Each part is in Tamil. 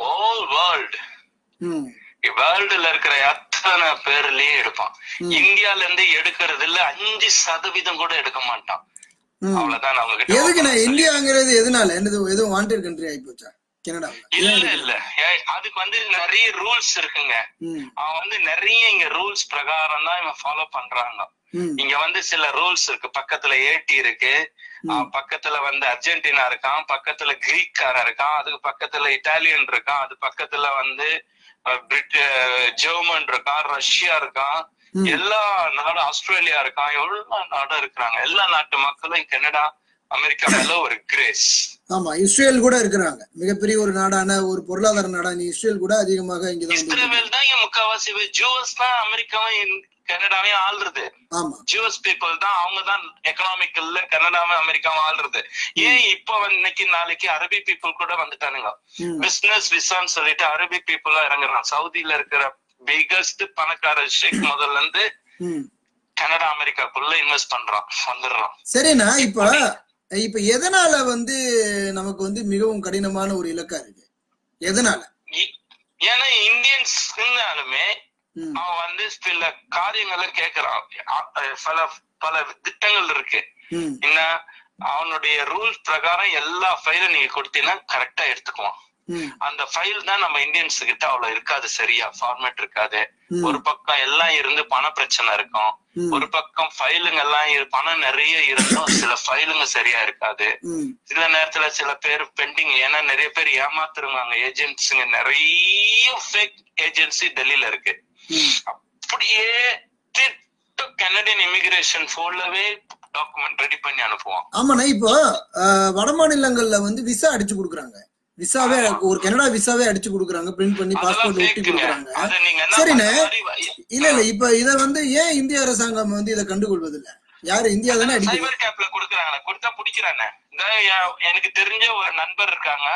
ஹோல் வேர்ல்டு வேர்ல்டுல இருக்கிற அத்தனை பேர்லயே எடுப்பான். இந்தியால இருந்து எடுக்கிறது இல்ல அஞ்சு சதவீதம் கூட எடுக்க மாட்டான். அவ்வளவுதான் நான் உங்ககிட்ட எதுக்கு நான் இந்தியாங்கிறது எதனால? என்னது எதுவும் வாண்டட் கண்ட்ரி ஆகி போச்சா? இல்ல இல்ல. அதுக்கு வந்து நிறைய ரூல்ஸ் இருக்குங்க. அவன் வந்து நிறைய இங்க ரூல்ஸ் பிரகாரம் தான் இவன் ஃபாலோ பண்றாங்க. இங்க வந்து சில ரூல்ஸ் இருக்கு. பக்கத்துல ஏடி இருக்கு. பக்கத்துல வந்து அர்ஜென்டினா இருக்கான் பக்கத்துல கிரீக்காரன் இருக்கான் அதுக்கு பக்கத்துல இட்டாலியன் இருக்கான் அது பக்கத்துல வந்து ஜெர்மன் இருக்கான் ரஷ்யா இருக்கான் எல்லா நாடும் ஆஸ்திரேலியா இருக்கான் எல்லா நாடும் இருக்கிறாங்க. எல்லா நாட்டு மக்களும் கனடா அமெரிக்கா மேல ஒரு கிரேஸ் ஆமா இஸ்ரேல் கூட இருக்கிறாங்க. மிகப்பெரிய ஒரு நாடான ஒரு பொருளாதார நாடான இஸ்ரேல் கூட அதிகமாக வந்து இஸ்ரேல் தான் இங்க முக்காவாசி ஜூஸ் தான் அமெரிக்காவும் கனடாவையும் ஆள்றது. ஆமா. ஜூஸ் பீப்புள் தான் அவங்க தான் எக்கனாமிக்கல்ல கனடாவும் அமெரிக்காவும் ஆள்றது. ஏன் இப்ப இன்னைக்கு நாளைக்கு அரபி பீப்புள் கூட வந்துட்டானுங்க. பிசினஸ் விசான்னு சொல்லிட்டு அரபி பீப்புளா இறங்குறான். சவுதியில இருக்கிற பிகஸ்ட் பணக்கார ஷேக் முதல்ல இருந்து கனடா அமெரிக்காக்குள்ள இன்வெஸ்ட் பண்றான். வந்துடுறான். சரிண்ணா இப்ப இப்ப எதனால வந்து நமக்கு வந்து மிகவும் கடினமான ஒரு இலக்கா இருக்கு? எதனால? ஏன்னா இந்தியன்ஸ்னாலுமே ம். அவன் வந்து சில காரியங்களை கேக்குறான். பல பல திட்டங்கள் இருக்கு. என்ன? அவனுடைய ரூல்ஸ் பிரகாரம் எல்லா ஃபைலும் நீங்க கொடுத்தீங்கன்னா கரெக்டா எடுத்துக்குவான். அந்த ஃபைல் தான் நம்ம இந்தியன்ஸ் கிட்ட அவ்வளவு இருக்காது சரியா? ஃபார்மேட் இருக்காது. ஒரு பக்கம் எல்லாம் இருந்து பண பிரச்சனை இருக்கும். ஒரு பக்கம் ஃபைலுங்க எல்லாம் பணம் நிறைய இருந்தும் சில ஃபைலுங்க சரியா இருக்காது. சில நேரத்துல சில பேர் பெண்டிங் ஏன்னா நிறைய பேர் ஏமாத்துருவாங்க. ஏஜென்ட்ஸுங்க நிறைய ஃபேக் ஏஜென்சி டெல்லியில இருக்கு. அப்படியே கனடியன் இமிகிரேஷன் ஃபோன்லவே டாக்குமெண்ட் ரெடி பண்ணி அனுப்புவான். ஆமாண்ணா இப்போ வட மாநிலங்கள்ல வந்து விசா அடிச்சு கொடுக்குறாங்க. விசாவே ஒரு கனடா விசாவே அடிச்சு கொடுக்குறாங்க பிரிண்ட் பண்ணி பாஸ்போர்ட் ஒட்டி கொடுக்குறாங்க. சரிண்ணே. இல்ல இல்ல இப்ப இத வந்து ஏன் இந்திய அரசாங்கம் வந்து இதை கண்டுகொள்வது இல்ல யாரு இந்தியா தானே கொடுக்குறாங்க கொடுத்தா பிடிக்கிறானே எனக்கு தெரிஞ்ச ஒரு நண்பர் இருக்காங்க.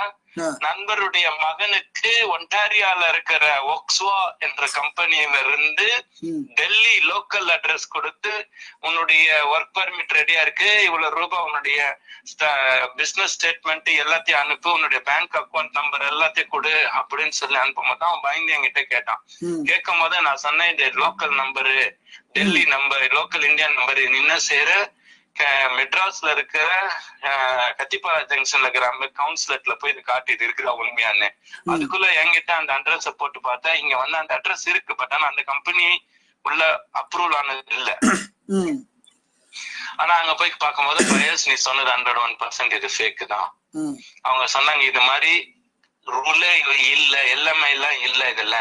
நண்பருடைய மகனுக்கு ஒன்டாரியால இருக்கிற ஒக்ஸ்வா என்ற கம்பெனியில இருந்து டெல்லி லோக்கல் அட்ரஸ் கொடுத்து உன்னுடைய ஒர்க் பர்மிட் ரெடியா இருக்கு. இவ்வளவு ரூபாய் உன்னுடைய பிசினஸ் ஸ்டேட்மெண்ட் எல்லாத்தையும் அனுப்பு உன்னுடைய பேங்க் அக்கவுண்ட் நம்பர் எல்லாத்தையும் கொடு அப்படின்னு சொல்லி அனுப்பும்போது தான் அவன் பயந்து என்கிட்ட கேட்டான். கேட்கும் போது நான் சொன்னேன் இது local number Delhi number local Indian number என்ன செய்யற மெட்ராஸ்ல இருக்கிற கத்திப்பாரா ஜங்ஷன்ல இருக்கிற அந்த கவுன்சிலட்ல போய் இது காட்டி இது இருக்குதா உண்மையான்னு. அதுக்குள்ள என்கிட்ட அந்த அட்ரஸ போட்டு பார்த்தா இங்க வந்து அந்த அட்ரஸ் இருக்கு பட் ஆனா அந்த கம்பெனி உள்ள அப்ரூவல் ஆனது இல்ல. ஆனா அங்க போய் பார்க்கும்போது பயர்ஸ் நீ சொன்னது ஹண்ட்ரட் ஒன் பர்சன்ட் இது ஃபேக் தான். அவங்க சொன்னாங்க இது மாதிரி ரூலே இல்ல எல்லாமே எல்லாம் இல்ல இதுல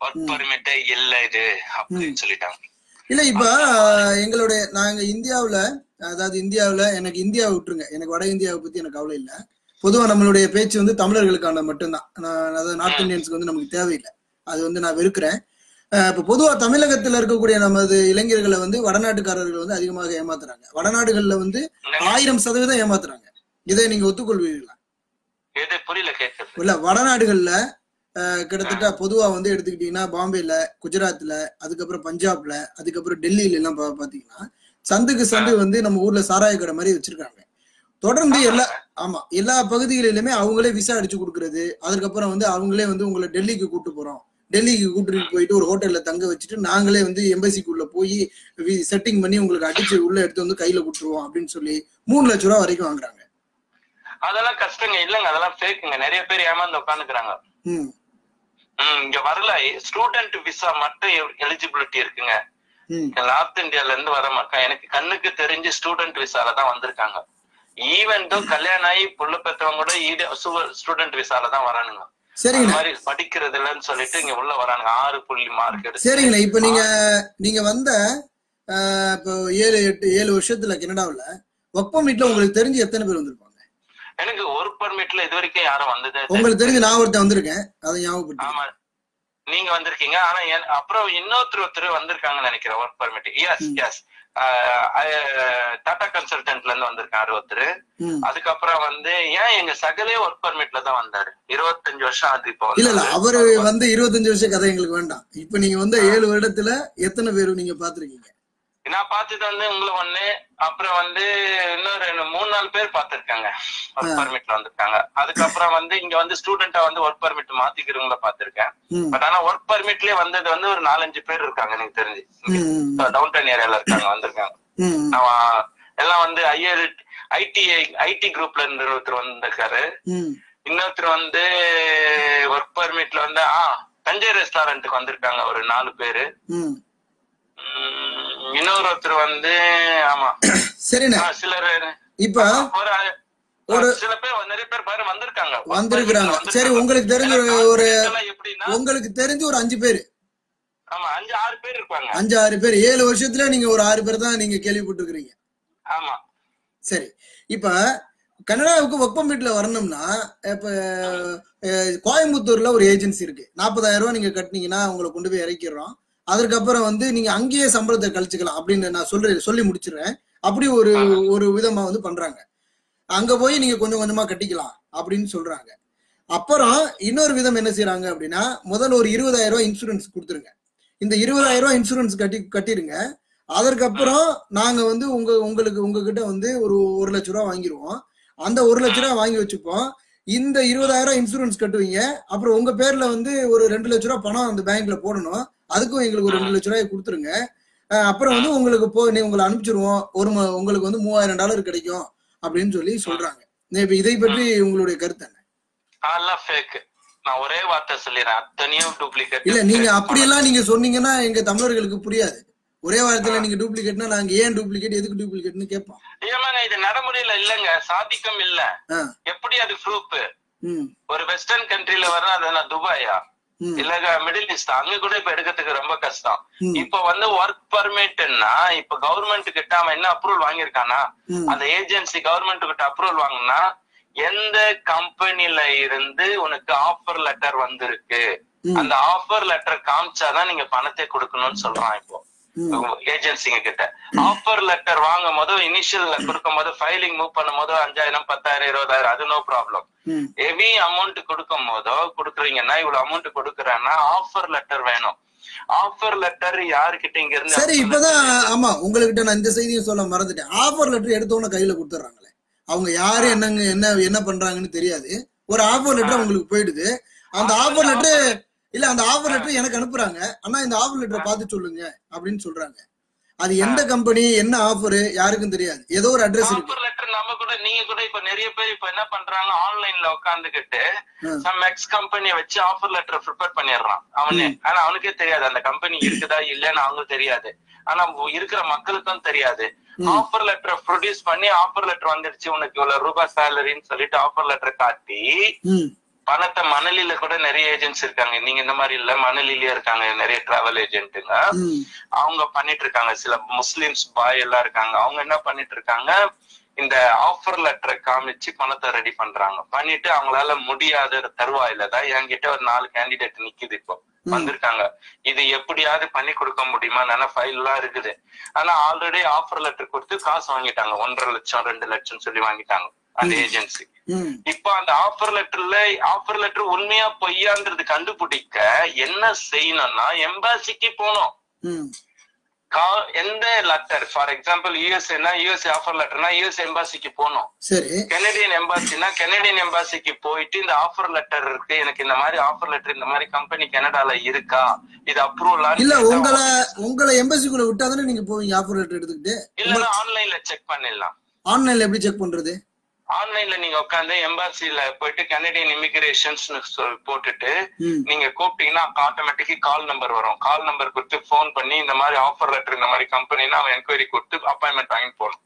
ஒர்க் பர்மிட்டே இல்ல இது. அப்படின்னு சொல்லிட்டாங்க. இல்ல இப்ப எங்களுடைய நாங்க இந்தியாவுல அதாவது இந்தியாவுல எனக்கு இந்தியாவை விட்டுருங்க. எனக்கு வட இந்தியாவை பத்தி எனக்கு கவலை இல்ல. பொதுவா நம்மளுடைய பேச்சு வந்து தமிழர்களுக்கான மட்டும்தான். நான் அதாவது நார்த் இந்தியன்ஸ்க்கு வந்து நமக்கு தேவையில்லை. அது வந்து நான் வெறுக்கிறேன். இப்ப பொதுவா தமிழகத்துல இருக்கக்கூடிய நமது இளைஞர்களை வந்து வடநாட்டுக்காரர்கள் வந்து அதிகமாக ஏமாத்துறாங்க. வடநாடுகள்ல வந்து ஆயிரம் சதவீதம் ஏமாத்துறாங்க. இதை நீங்க ஒத்துக்கொள்வீர்களா? இல்ல வடநாடுகள்ல கிட்டத்தட்ட பொதுவா வந்து எடுத்துக்கிட்டீங்கன்னா பாம்பேல குஜராத்ல அதுக்கப்புறம் பஞ்சாப்ல அதுக்கப்புறம் டெல்லியில எல்லாம் பாத்தீங்கன்னா சந்துக்கு சந்து வந்து நம்ம ஊர்ல சாராய கடை மாதிரி வச்சிருக்காங்க. தொடர்ந்து எல்லா ஆமா எல்லா பகுதிகளிலுமே அவங்களே விசா அடிச்சு கொடுக்கறது அதுக்கப்புறம் வந்து அவங்களே வந்து உங்களை டெல்லிக்கு கூட்டு போறோம். டெல்லிக்கு கூட்டிட்டு போயிட்டு ஒரு ஹோட்டல்ல தங்க வச்சுட்டு நாங்களே வந்து எம்பசிக்குள்ள போய் செட்டிங் பண்ணி உங்களுக்கு அடிச்சு உள்ள எடுத்து வந்து கையில கொடுத்துருவோம் அப்படின்னு சொல்லி மூணு லட்ச ரூபா வரைக்கும் வாங்குறாங்க. அதெல்லாம் கஷ்டங்க. இல்லங்க அதெல்லாம் ஃபேக்குங்க நிறைய பேர் ஏமாந்து உட்காந்துக்கிறாங்க. இங்க வரல. ஸ்டூடெண்ட் விசா மட்டும் எலிஜிபிலிட்டி இருக்குங்க. நார்த் இந்தியால இருந்து வர மக்கா எனக்கு கண்ணுக்கு தெரிஞ்சு ஸ்டூடெண்ட் விசால தான் வந்திருக்காங்க. ஈவன் கல்யாணம் ஆகி புள்ள பெற்றவங்க கூட ஸ்டூடெண்ட் விசால தான் வரானுங்க. மாதிரி படிக்கிறது இல்லைன்னு சொல்லிட்டு இங்க உள்ள வரானுங்க. ஆறு புள்ளி மார்க் எடுத்து. சரிங்கண்ணா. இப்ப நீங்க நீங்க வந்த இப்போ ஏழு எட்டு ஏழு வருஷத்துல கனடாவுல ஒர்க் பர்மிட்ல உங்களுக்கு தெரிஞ்சு எத்தனை பேர் வந்திருப்பாங்க? எனக்கு ஒரு பர்மிட்ல இது வரைக்கும் யாரும் வந்ததே. உங்களுக்கு தெரிஞ்சு நான் ஒருத்தன் வந்திருக்கேன். அதை ஞாபகப்படுத்தி ஆமா. நீங்க வந்திருக்கீங்க. ஆனா அப்புறம் இன்னொருத்தர் ஒருத்தர் வந்திருக்காங்கன்னு நினைக்கிறேன் work permit yes yes Tata கன்சல்டன்ட்ல இருந்து வந்திருக்காரு ஒருத்தர். அதுக்கப்புறம் வந்து ஏன் எங்க சகலே ஒர்க் பர்மிட்ல தான் வந்தாரு? இருபத்தஞ்சு வருஷம் அது இப்போ இல்ல இல்ல. அவரு வந்து இருபத்தஞ்சு வருஷம் கதை எங்களுக்கு வேண்டாம். இப்ப நீங்க வந்து ஏழு வருடத்துல எத்தனை பேர் நீங்க பாத்திருக்கீங்க நான் பார்த்தது வந்து உங்களை ஒண்ணு அப்புறம் வந்து இன்னொரு ரெண்டு மூணு நாலு பேர் பார்த்திருக்காங்க. ஒர்க். பர்மிட்ல வந்திருக்காங்க. அதுக்கப்புறம் வந்து இங்க வந்து ஸ்டூடெண்டா வந்து ஒர்க் பர்மிட் மாத்திக்கிறவங்கள பார்த்திருக்கேன். பட் ஆனா ஒர்க் பர்மிட்லயே வந்தது வந்து ஒரு நாலஞ்சு பேர் இருக்காங்க எனக்கு தெரிஞ்சு. டவுன் டவுன் ஏரியால இருக்காங்க வந்திருக்காங்க. அவன் எல்லாம் வந்து ஐஆர் ஐடி ஐடி குரூப்ல இருந்து ஒருத்தர் வந்திருக்காரு. இன்னொருத்தர் வந்து ஒர்க் பர்மிட்ல வந்து ஆ தஞ்சை ரெஸ்டாரண்ட்டுக்கு வந்திருக்காங்க ஒரு நாலு பேரு. இன்னொரு ஒருத்தர் வந்து ஆமா. சரிண்ணே. சிலர். இப்ப ஒரு சில பேர் நிறைய பேர் பாரு வந்திருக்காங்க. வந்திருக்கிறாங்க. சரி உங்களுக்கு தெரிஞ்ச ஒரு- உங்களுக்கு தெரிஞ்சு ஒரு அஞ்சு பேர். ஆமா அஞ்சு ஆறு பேர் இருப்பாங்க. அஞ்சு ஆறு பேர். ஏழு வருஷத்துல நீங்க ஒரு ஆறு பேர் தான் நீங்க கேள்விப்பட்டிருக்கிறீங்க. ஆமா. சரி. இப்ப கனடாவுக்கு ஒர்க் பர்மிட்ல வரணும்னா இப்ப கோயம்புத்தூர்ல ஒரு ஏஜென்சி இருக்கு. நாற்பதாயிரம் ரூபாய் நீங்க கட்டினீங்கன்னா உங்களை கொண்டு போய் இறக்கிடுறோம். அதுக்கப்புறம் வந்து நீங்க அங்கேயே சம்பளத்தை கழிச்சுக்கலாம் அப்படின்னு நான் சொல்றேன் சொல்லி முடிச்சிடுறேன். அப்படி ஒரு ஒரு விதமா வந்து பண்றாங்க. அங்க போய் நீங்க கொஞ்சம் கொஞ்சமா கட்டிக்கலாம் அப்படின்னு சொல்றாங்க. அப்புறம் இன்னொரு விதம் என்ன செய்யறாங்க அப்படின்னா முதல்ல ஒரு இருபதாயிரம் ரூபாய் இன்சூரன்ஸ் கொடுத்துருங்க. இந்த இருபதாயிரம் ரூபாய் இன்சூரன்ஸ் கட்டி கட்டிருங்க. அதற்கப்புறம் நாங்க வந்து உங்க உங்களுக்கு உங்ககிட்ட வந்து ஒரு ஒரு லட்ச ரூபா வாங்கிடுவோம் அந்த ஒரு லட்ச ரூபா வாங்கி வச்சுப்போம். இந்த இருபதாயிரம் இன்சூரன்ஸ் கட்டுவீங்க. அப்புறம் உங்க பேர்ல வந்து ஒரு ரெண்டு லட்ச ரூபா பணம் அந்த பேங்க்ல போடணும். அதுக்கும் எங்களுக்கு ஒரு ரெண்டு லட்ச ரூபாய் கொடுத்துருங்க. அப்புறம் வந்து உங்களுக்கு போ நீ உங்களை அனுப்பிச்சிருவோம். ஒரு உங்களுக்கு வந்து மூவாயிரம் டாலர் கிடைக்கும் அப்படின்னு சொல்லி சொல்றாங்க. இதை பற்றி உங்களுடைய கருத்து என்ன? அதெல்லாம் ஃபேக் நான் ஒரே வார்த்தை சொல்லிடுறேன். அத்தனையும் டூப்ளிகேட் இல்ல நீங்க அப்படியெல்லாம் நீங்க சொன்னீங்கன்னா எங்க தமிழர்களுக்கு புரியாது. ஒரே வாரத்துல நீங்க டூப்ளிகேட்னா நாங்க ஏன் டூப்ளிகேட் எதுக்கு டூப்ளிகேட்னு கேட்போம். ஏமாங்க இது நடைமுறையில இல்லங்க. சாதிக்கம் இல்ல. எப்படி அது ப்ரூஃப் ம், ஒரு வெஸ்டர்ன் கண்ட்ரில வர அது துபாயா? ம், இல்ல மிடில் ஈஸ்ட் அங்க கூட இப்ப எடுக்கிறதுக்கு ரொம்ப கஷ்டம். இப்ப வந்து ஒர்க் பர்மிட்னா இப்ப கவர்மெண்ட் கிட்ட அவன் என்ன அப்ரூவல் வாங்கியிருக்கானா. அந்த ஏஜென்சி கவர்மெண்ட் கிட்ட அப்ரூவல் வாங்கினா எந்த கம்பெனில இருந்து உனக்கு ஆஃபர் லெட்டர் வந்திருக்கு. அந்த ஆஃபர் லெட்டர் காமிச்சாதான் நீங்க பணத்தை கொடுக்கணும்னு சொல்றான் இப்போ. ஏஜென்சிங்க கிட்ட. ஆஃபர் லெட்டர் வாங்கும் போது இனிஷியல் கொடுக்கும் போது ஃபைலிங் மூவ் பண்ணும் போது அஞ்சாயிரம் பத்தாயிரம் இருபதாயிரம் அது நோ ப்ராப்ளம் ஹெவி அமௌண்ட் கொடுக்கும் போதோ கொடுக்குறீங்கன்னா இவ்வளவு அமௌண்ட் கொடுக்குறேன்னா ஆஃபர் லெட்டர் வேணும். ஆஃபர் லெட்டர் யாருக்கிட்ட இங்க இருந்து சரி இப்பதான் ஆமா உங்ககிட்ட நான் இந்த செய்தியும் சொல்ல மறந்துட்டேன். ஆஃபர் லெட்டர் எடுத்த உடனே கையில கொடுத்துட்றாங்களே அவங்க யாரு என்னங்க என்ன என்ன பண்றாங்கன்னு தெரியாது. ஒரு ஆஃபர் லெட்டர் உங்களுக்கு போயிடுது. அந்த ஆஃபர் லெட்டர் இல்ல அந்த ஆஃபர் லெட்டர் எனக்கு அனுப்புறாங்க. ஆனா இந்த ஆஃபர் லெட்டரை பார்த்து சொல்லுங்க அப்படின்னு சொல்றாங்க. அது எந்த கம்பெனி என்ன ஆஃபர் யாருக்கும் தெரியாது. ஏதோ ஒரு அட்ரஸ் ஆஃபர் லெட்டர் நம்ம கூட நீங்க கூட இப்ப நிறைய பேர் இப்ப என்ன பண்றாங்க ஆன்லைன்ல உட்காந்துக்கிட்டு ம். சம் எக்ஸ் கம்பெனியை வச்சு ஆஃபர் லெட்டர் ப்ரிப்பேர் பண்ணிடுறான் அவனே. ஆனா அவனுக்கே தெரியாது. அந்த கம்பெனி இருக்குதா இல்லன்னு அவங்களுக்கு தெரியாது. ஆனா இருக்கிற மக்களுக்கும் தெரியாது. ஆஃபர் லெட்டர் ப்ரொடியூஸ் பண்ணி ஆஃபர் லெட்டர் வந்துருச்சு. உனக்கு இவ்வளவு ரூபாய் சேலரின்னு சொல்லிட்டு ஆஃபர் லெட்டர் காட்டி பணத்தை மணலில கூட நிறைய ஏஜென்ட்ஸ் இருக்காங்க. நீங்க இந்த மாதிரி இல்ல மணலிலேயே இருக்காங்க. நிறைய டிராவல் ஏஜென்ட்டுங்க அவங்க பண்ணிட்டு இருக்காங்க. சில முஸ்லிம்ஸ் பாய் எல்லாம் இருக்காங்க. அவங்க என்ன பண்ணிட்டு இருக்காங்க? இந்த ஆஃபர் லெட்டரை காமிச்சு பணத்தை ரெடி பண்றாங்க. பண்ணிட்டு அவங்களால முடியாத தருவாயில தான் என்கிட்ட ஒரு நாலு கேண்டிடேட் நிக்குது இப்போ. வந்திருக்காங்க. இது எப்படியாவது பண்ணி கொடுக்க முடியுமா? ஆனா ஃபைல் எல்லாம் இருக்குது? ஆனா ஆல்ரெடி ஆஃபர் லெட்டர் கொடுத்து காசு வாங்கிட்டாங்க. ஒன்றரை லட்சம் ரெண்டு லட்சம் சொல்லி வாங்கிட்டாங்க. அந்த ஏஜென்சி இப்ப அந்த ஆஃபர் லெட்டர்ல ஆஃபர் லெட்டர் உண்மையா பொய்யான்றது கண்டுபிடிக்க என்ன செய்யணும்னா எம்பாசிக்கு போகணும். ம். கா- எந்த லெட்டர் ஃபார் எக்ஸாம்பிள் யூஎஸ்ஏனா யூஎஸ்ஏ ஆஃபர் லெட்டர்னா யூஎஸ் எம்பாசிக்கு சரி. கெனடியன் எம்பாசினா கெனடியன் எம்பாசிக்கு போயிட்டு இந்த ஆஃபர் லெட்டர் இருக்கு. எனக்கு இந்த மாதிரி ஆஃபர் லெட்டர் இந்த மாதிரி கம்பெனி கனடால இருக்கா? இது அப்ரூவலா இல்ல உங்களை உங்களை எம்பசிக்குள்ள விட்டாதானே நீங்க போவீங்க ஆஃபர் லெட்டர் எடுத்துக்கிட்டு? இல்லன்னா ஆன்லைன்ல செக் பண்ணிடலாம். ஆன்லைன்ல எப்படி செக் பண்றது? ஆன்லைன்ல நீங்க உட்காந்து எம்பாசில போயிட்டு கனடியன் இமிகிரேஷன்ஸ் போட்டுட்டு நீங்க கூப்பிட்டீங்கன்னா ஆட்டோமேட்டிக்கா கால் நம்பர் வரும். கால் நம்பர் கொடுத்து ஃபோன் பண்ணி இந்த மாதிரி ஆஃபர் லெட்டர் இந்த மாதிரி கம்பெனினா அவன் என்கொயரி கொடுத்து அப்பாயின்மெண்ட் வாங்கிட்டு போகணும்.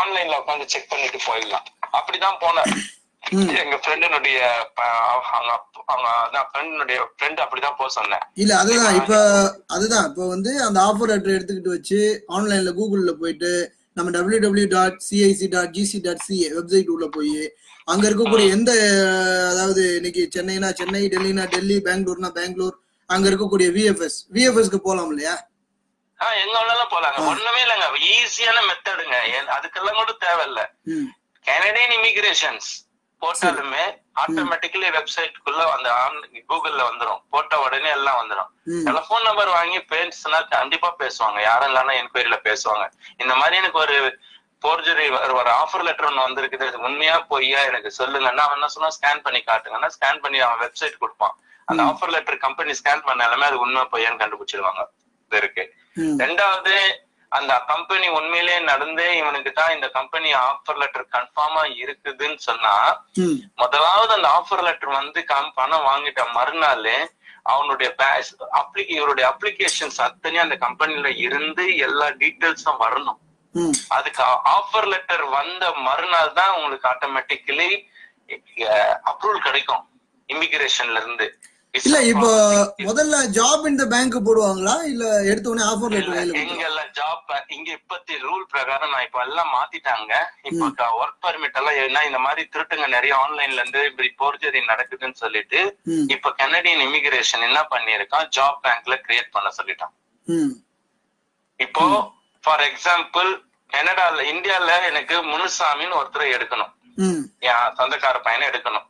ஆன்லைன்ல உட்காந்து செக் பண்ணிட்டு போயிடலாம். அப்படிதான் போனேன். எங்க ஃப்ரெண்டினுடைய அவங்க அவங்க அதான் ஃப்ரெண்டினுடைய ஃப்ரெண்ட் அப்படிதான் போக சொன்னேன். இல்ல அதுதான். இப்ப அதுதான். இப்ப வந்து அந்த ஆஃபர் லெட்டர் எடுத்துக்கிட்டு வச்சு ஆன்லைன்ல கூகுள்ல போயிட்டு நம்ம W W dot CIC dot GC dot CA website உள்ள போய் அங்க இருக்கக்கூடிய எந்த அதாவது இன்னைக்கு சென்னைனா சென்னை டெல்லினா டெல்லி பெங்களூர்னா பெங்களூர் அங்க இருக்கக்கூடிய விஎஃப்எஸ் விஎஃப்எஸ்க்கு போலாம் இல்லையா? எங்க வேணாலும் போலாங்க. ஒண்ணுமே இல்லைங்க. ஈஸியான மெத்தடுங்க அதுக்கெல்லாம் கூட தேவையில்ல. கனடியன் இமிகிரேஷன்ஸ் போட்டாலுமே ஆட்டோமேட்டிக்கலி வெப்சைட்குள்ள அந்த கூகுள்ல வந்துரும். போட்ட உடனே எல்லாம் வந்துரும். ம். டெலிபோன் நம்பர் வாங்கி பேசுனா கண்டிப்பா பேசுவாங்க. யாரும் இல்லைன்னா என்கொயரியில பேசுவாங்க. இந்த மாதிரி எனக்கு ஒரு போர்ஜரி ஒரு ஆஃபர் லெட்டர் ஒன்று வந்திருக்குது. இது உண்மையா பொய்யா எனக்கு சொல்லுங்கன்னா அவன் என்ன சொன்னா ஸ்கேன் பண்ணி காட்டுங்கன்னா ஸ்கேன் பண்ணி அவன் வெப்சைட் கொடுப்பான். அந்த ஆஃபர் லெட்டர் கம்பெனி ஸ்கேன் பண்ணாலுமே அது உண்மை பொய்யான்னு கண்டுபிடிச்சிருவாங்க. இது இருக்கு. ரெண்டாவது அந்த கம்பெனி உண்மையிலேயே நடந்து இவனுக்கு தான் இந்த கம்பெனி ஆஃபர் லெட்டர் கன்ஃபார்மா இருக்குதுன்னு சொன்னா முதலாவது அந்த ஆஃபர் லெட்டர் வந்து கம் பணம் வாங்கிட்ட மறுநாள் அவனுடைய அப்ளிகே இவருடைய அப்ளிகேஷன்ஸ் அத்தனையும் அந்த கம்பெனில இருந்து எல்லா டீட்டெயில்ஸும் வரணும். அதுக்கு ஆஃபர் லெட்டர் வந்த மறுநாள் தான் உங்களுக்கு ஆட்டோமேட்டிக்கலி அப்ரூவல் கிடைக்கும் இமிகிரேஷன்ல இருந்து. இல்ல இப்போ. முதல்ல ஜாப் இந்த பேங்க் போடுவாங்களா? இல்ல எடுத்த உடனே ஆஃபர் லெட்டர் கொடுப்பாங்களா? எங்கெல்லாம் ஜாப் இங்க இப்பத்தி ரூல் பிரகாரம் நான் இப்ப எல்லாம் மாத்திட்டாங்க. இப்ப ஒர்க் பர்மிட் எல்லாம் ஏன்னா இந்த மாதிரி திருட்டுங்க நிறைய ஆன்லைன்ல இருந்து இப்படி போர்ஜரி நடக்குதுன்னு சொல்லிட்டு இப்ப கனடியன் இமிகிரேஷன் என்ன பண்ணிருக்கான் ஜாப் பேங்க்ல கிரியேட் பண்ண சொல்லிட்டான். இப்போ ஃபார் எக்ஸாம்பிள் கனடால இந்தியால எனக்கு முனுசாமின்னு ஒருத்தரை எடுக்கணும். என் சொந்தக்கார பையனை எடுக்கணும்.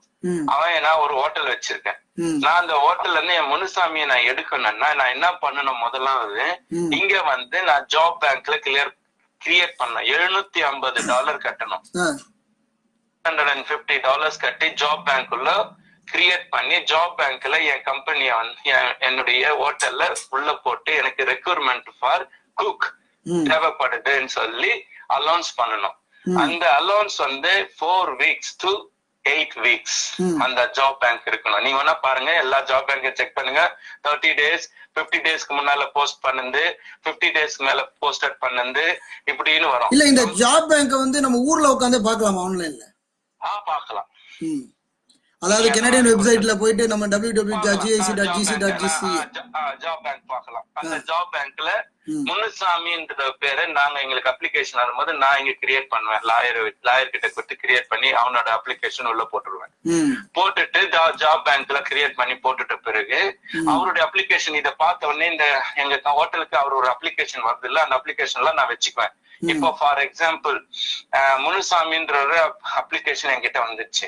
அவன் நான் ஒரு ஹோட்டல் வச்சிருக்கேன். நான் அந்த ஹோட்டல்ல இருந்து என் முனுசாமியை நான் எடுக்கணும்னா நான் என்ன பண்ணணும் முதலாவது. இங்க வந்து நான் ஜாப் பேங்க்ல கிளியர் கிரியேட் பண்ணேன் எழுநூத்தி ஐம்பது டாலர் கட்டணும். ஹண்ட்ரட் அண்ட் பிப்டி டாலர்ஸ் கட்டி ஜாப் பேங்க்குள்ள கிரியேட் பண்ணி ஜாப் பேங்க்ல என் கம்பெனியை வந்து என்- என்னுடைய ஹோட்டல்ல உள்ள போட்டு எனக்கு ரெக்யூர்மெண்ட் ஃபார் குக் தேவைப்படுதுன்னு சொல்லி அலௌன்ஸ் பண்ணணும். அந்த அலௌன்ஸ் வந்து four weeks to eight weeks ம். அந்த ஜாப் பேங்க் இருக்கணும். நீங்க வேணா பாருங்க எல்லா ஜாப் பேங்க் செக் பண்ணுங்க. தேர்ட்டி டேஸ் பிப்டி டேஸ்க்கு முன்னால போஸ்ட் பண்ணுது பிப்டி டேஸ்க்கு மேல போஸ்டட் பண்ணுது இப்படின்னு வரும். இல்ல இந்த ஜாப் பேங்க் வந்து நம்ம ஊர்ல உட்காந்தே பார்க்கலாமா ஆன்லைன்ல ஆ பாக்கலாம் அதாவது கனடியன் வெப்சைட்ல போயிட்டு நம்ம W W dot GIC dot GC dot GC job bank பார்க்கலாம். அந்த ஜாப் பேங்க்ல ம். முனுசாமின்ற பேரை நாங்க எங்களுக்கு அப்ளிகேஷன் வரும்போது நான் இங்க கிரியேட் பண்ணுவேன். லாயர் லாயர் கிட்ட கொடுத்து கிரியேட் பண்ணி அவனோட அப்ளிகேஷன் உள்ள போட்டுருவேன். போட்டுட்டு ஜாப் பேங்க்ல கிரியேட் பண்ணி போட்டுட்ட பிறகு அவருடைய அப்ளிகேஷன் இத பார்த்த உடனே இந்த எங்க ஹோட்டலுக்கு அவர் ஒரு அப்ளிகேஷன் வருது இல்ல அந்த அப்ளிகேஷன்ல நான் வச்சுக்குவேன். இப்போ ஃபார் எக்ஸாம்பிள் முனுசாமின்ற ஒரு அப்ளிகேஷன் என்கிட்ட வந்துச்சு.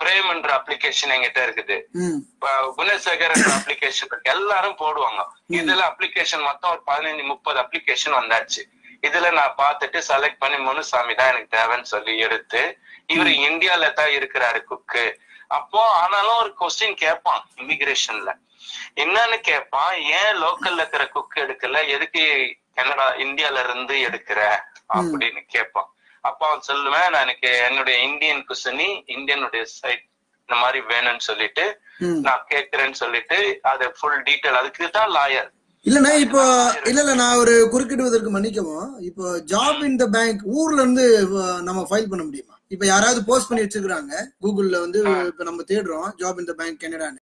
பிரேம்ன்ற அப்ளிகேஷன் என்கிட்ட இருக்குது. குணசேகர் அப்ளிகேஷன் இருக்கு. எல்லாரும் போடுவாங்க. இதுல அப்ளிகேஷன் மொத்தம் ஒரு பதினஞ்சு முப்பது அப்ளிகேஷன் வந்தாச்சு. இதுல நான் பார்த்துட்டு செலக்ட் பண்ணி முனுசாமி தான் எனக்கு தேவைன்னு சொல்லி எடுத்து இவரு இந்தியால தான் இருக்கிறாரு குக்கு அப்போ ஆனாலும் ஒரு கொஸ்டின் கேட்பான் இமிகிரேஷன்ல என்னன்னு கேட்பான் ஏன் லோக்கல்ல இருக்கிற குக் எடுக்கல? எதுக்கு கனடா இந்தியால இருந்து எடுக்கிற அப்படின்னு கேட்பான். அப்ப அவன் சொல்லுவேன் நான் எனக்கு என்னுடைய இந்தியன் குசினி இந்தியனுடைய சைட் இந்த மாதிரி வேணும்னு சொல்லிட்டு நான் கேட்கிறேன்னு சொல்லிட்டு அது ஃபுல் டீட்டெயில் அதுக்கு தான் லாயர் இல்லண்ணா இப்போ இல்ல இல்ல நான் ஒரு குறுக்கிடுவதற்கு மன்னிக்கவும். இப்போ ஜாப் இன் த பேங்க் ஊர்ல இருந்து நம்ம ஃபைல் பண்ண முடியுமா? இப்ப யாராவது போஸ்ட் பண்ணி வச்சிருக்காங்க கூகுள்ல வந்து இப்ப நம்ம தேடுறோம் ஜாப் இன் த பேங்க் கனடான்னு